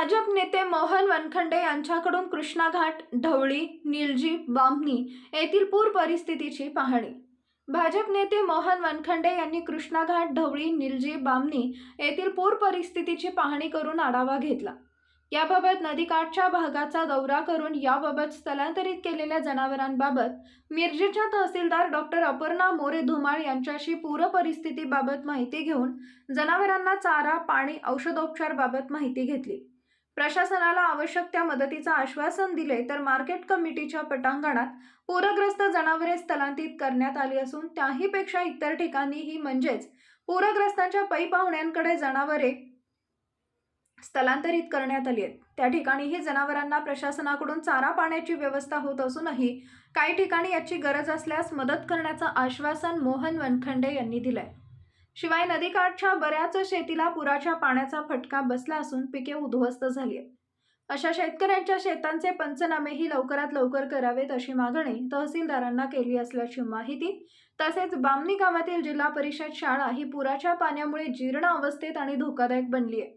भाजप नेते मोहन वनखंडे यांच्याकडून कृष्णाघाट ढवळी निलजी बामणी येथील पूर परिस्थितीची पाहणी. भाजप नेते मोहन वनखंडे यांनी कृष्णाघाट ढवळी निलजी बामणी येथील पूर परिस्थितीची पाहणी करून आढावा घेतला. याबाबत नदीकाठच्या भागाचा दौरा करून याबाबत स्थलांतरित केलेल्या जनावरांबाबत मिरजेच्या तहसीलदार डॉक्टर अपर्णा मोरे धुमाळ यांच्याशी पूर परिस्थितीबाबत माहिती घेऊन जनावरांना चारा पाणी औषधोपचारबाबत माहिती घेतली. प्रशासनाला आवश्यक त्या मदतीचं आश्वासन दिले तर मार्केट कमिटीच्या पटांगणात पूरग्रस्त जनावरे स्थलांतरित करण्यात आली असून त्याहीपेक्षा इतर ठिकाणीही म्हणजेच पूरग्रस्तांच्या पै पाहुण्यांकडे जनावरे स्थलांतरित करण्यात आली आहेत. त्या ठिकाणीही जनावरांना प्रशासनाकडून चारा पाण्याची व्यवस्था होत असूनही काही ठिकाणी याची गरज असल्यास मदत करण्याचं आश्वासन मोहन वनखंडे यांनी दिलंय. शिवाय नदीकाठच्या बऱ्याच शेतीला पुराच्या पाण्याचा फटका बसला असून पिके उद्ध्वस्त झाली आहेत. अशा शेतकऱ्यांच्या शेतांचे पंचनामेही लवकरात लवकर करावेत अशी मागणी तहसीलदारांना केली असल्याची माहिती तसेच बामणी गावातील जिल्हा परिषद शाळा ही पुराच्या पाण्यामुळे जीर्ण अवस्थेत आणि धोकादायक बनली आहे.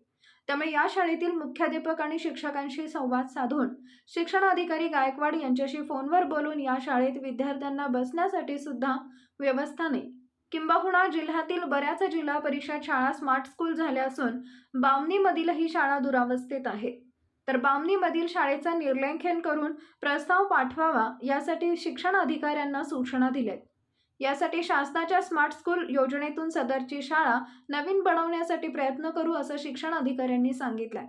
त्यामुळे या शाळेतील मुख्याध्यापक आणि शिक्षकांशी संवाद साधून शिक्षण अधिकारी गायकवाड यांच्याशी फोनवर बोलून या शाळेत विद्यार्थ्यांना बसण्यासाठी सुद्धा व्यवस्था नाही. किंबहुना जिल्ह्यातील बऱ्याच जिल्हा परिषद शाळा स्मार्ट स्कूल झाल्या असून बामणीमधील ही शाळा दुरावस्थेत आहे तर बामणीमधील शाळेचा निर्लंखन करून प्रस्ताव पाठवावा यासाठी शिक्षण अधिकाऱ्यांना सूचना दिल्या यासाठी शासनाच्या स्मार्ट स्कूल योजनेतून सदरची शाळा नवीन बनवण्यासाठी प्रयत्न करू असं शिक्षण अधिकाऱ्यांनी सांगितलंय.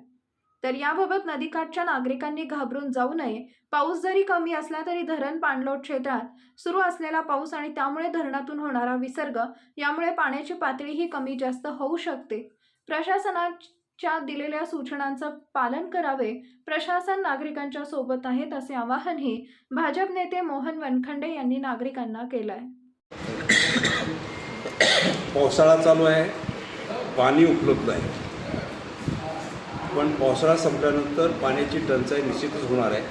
तर याबाबत नदीकाठच्या नागरिकांनी घाबरून जाऊ नये. पाऊस जरी कमी असला तरी धरण पाणलोट क्षेत्रात सुरू असलेला पाऊस आणि त्यामुळे धरणातून होणारा विसर्ग यामुळे पाण्याची पातळीही कमी जास्त होऊ शकते. प्रशासनाच्या दिलेल्या सूचनांचं पालन करावे. प्रशासन नागरिकांच्या सोबत आहेत असे आवाहनही भाजप नेते मोहन वनखंडे यांनी नागरिकांना केलं आहे पावसाळा चालू आहे. पाणी उपलब्ध आहे. पण पावसाळा संपल्यानंतर पाण्याची टंचाई निश्चितच होणार आहे.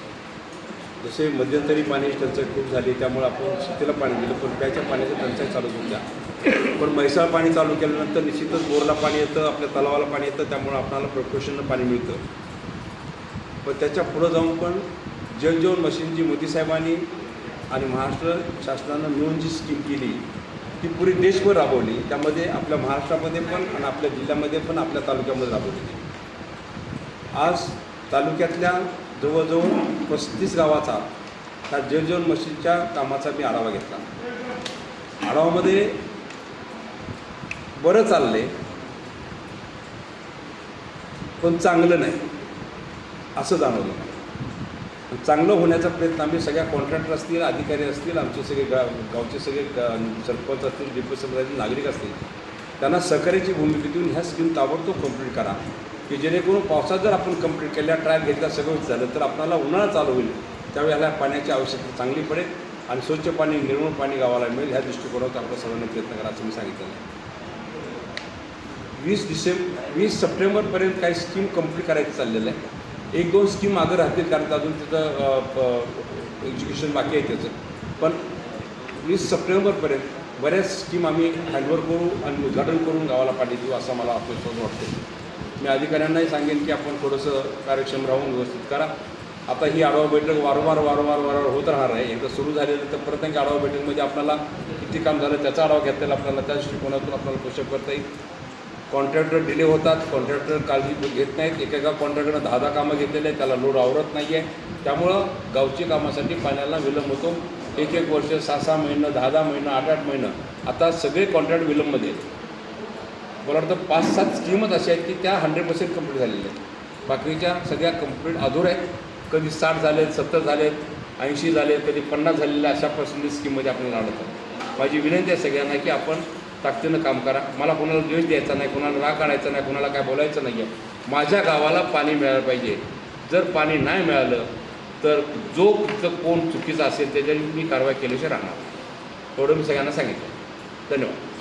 जसे मध्यंतरी पाण्याची टंचाई खूप झाली त्यामुळे आपण शेतीला पाणी दिलं पण प्याच्या पाण्याची टंचाई चालू होत्या पण म्हैसाळ पाणी चालू केल्यानंतर निश्चितच बोरला पाणी येतं आपल्या तलावाला पाणी येतं त्यामुळे आपल्याला प्रपोशननं पाणी मिळतं. पण त्याच्या पुढं जाऊन पण जलजीवन मशीन जी मोदी साहेबांनी आणि महाराष्ट्र शासनानं मिळून जी स्कीम केली ती पुरी देशभर राबवली. त्यामध्ये आपल्या महाराष्ट्रामध्ये पण आणि आपल्या जिल्ह्यामध्ये पण आपल्या तालुक्यामध्ये राबवली. आज तालुक्यातल्या जवळजवळ पस्तीस गावाचा त्या जलजीवन मशीनच्या कामाचा मी आढावा घेतला आढावामध्ये बरं चाललंय पण चांगलं नाही असं जाणवलं चांगलं होण्याचा प्रयत्न आम्ही सगळ्या कॉन्ट्रॅक्टर असतील अधिकारी असतील आमचे सगळे गा गावचे सगळे सरपंच असतील डिप्युटी सरपंच नागरिक असतील त्यांना सहकार्याची भूमिका देऊन ह्या स्कीम ताबडतोब कंप्लीट करा की जेणेकरून पावसात जर आपण कंप्लीट केल्या ट्रायल घेतला सगळं झालं तर आपल्याला उन्हाळा चालू होईल. त्यावेळेला पाण्याची आवश्यकता चांगली पडेल आणि स्वच्छ पाणी निर्मळ पाणी गावाला मिळेल. ह्या दृष्टिकोनात आपल्या सर्वांनी प्रयत्न करा असं मी सांगितलं. वीस डिसेंबर वीस सप्टेंबरपर्यंत काही स्कीम कंप्लीट करायचं चाललेलं आहे. एक दोन स्कीम मागं राहतील कारण अजून तिथं एज्युकेशन बाकी आहे त्याचं. पण वीस सप्टेंबरपर्यंत बऱ्याच स्कीम आम्ही हँडवर करू आणि उद्घाटन करून गावाला पाठी देऊ असं मला आत्मविश्वास वाटतो मी अधिकाऱ्यांनाही सांगेन की आपण थोडंसं कार्यक्षम राहून व्यवस्थित करा. आता ही आढावा बैठक वारंवार वारंवार वारंवार होत राहणार आहे. एकदा सुरू झालेलं तर प्रत्येक आढावा बैठकमध्ये आपल्याला किती काम झालं त्याचा आढावा घेता येईल. आपल्याला त्या दृष्टिकोनातून आपल्याला पुषप करता येईल. कॉन्ट्रॅक्टर डिले होतात. कॉन्ट्रॅक्टर काळजी घेत नाहीत. एकेका कॉन्ट्रॅक्टरनं दहा दहा कामं घेतलेले आहेत. त्याला लोड आवरत नाही आहे त्यामुळं गावची कामासाठी पाण्याला विलंब होतो. एक एक वर्ष सहा सहा महिनं दहा दहा महिनं आठ आठ महिनं. आता सगळे कॉन्ट्रॅक्ट विलंबमध्ये आहेत मला वाटतं पाच सात स्कीमच अशा आहेत की त्या हंड्रेड पर्सेंट कंप्लीट झालेल्या आहेत. बाकीच्या सगळ्या कंप्लीट अधूर आहेत. कधी साठ झालेत सत्तर झालेत ऐंशी झालेत कधी पन्नास झालेल्या अशा पर्सेंटेज स्कीममध्ये आपल्याला आढळतात माझी विनंती आहे सगळ्यांना की आपण ताकदीनं काम करा. मला कोणाला द्वेष द्यायचा नाही कोणाला राग आणायचा नाही कोणाला काय बोलायचं नाही आहे माझ्या गावाला पाणी मिळालं पाहिजे. जर पाणी नाही मिळालं तर जो तिथं कोण चुकीचा असेल त्याच्याने मी कारवाई केल्याशिवाय राहणार. एवढं मी सगळ्यांना सांगितलं. धन्यवाद.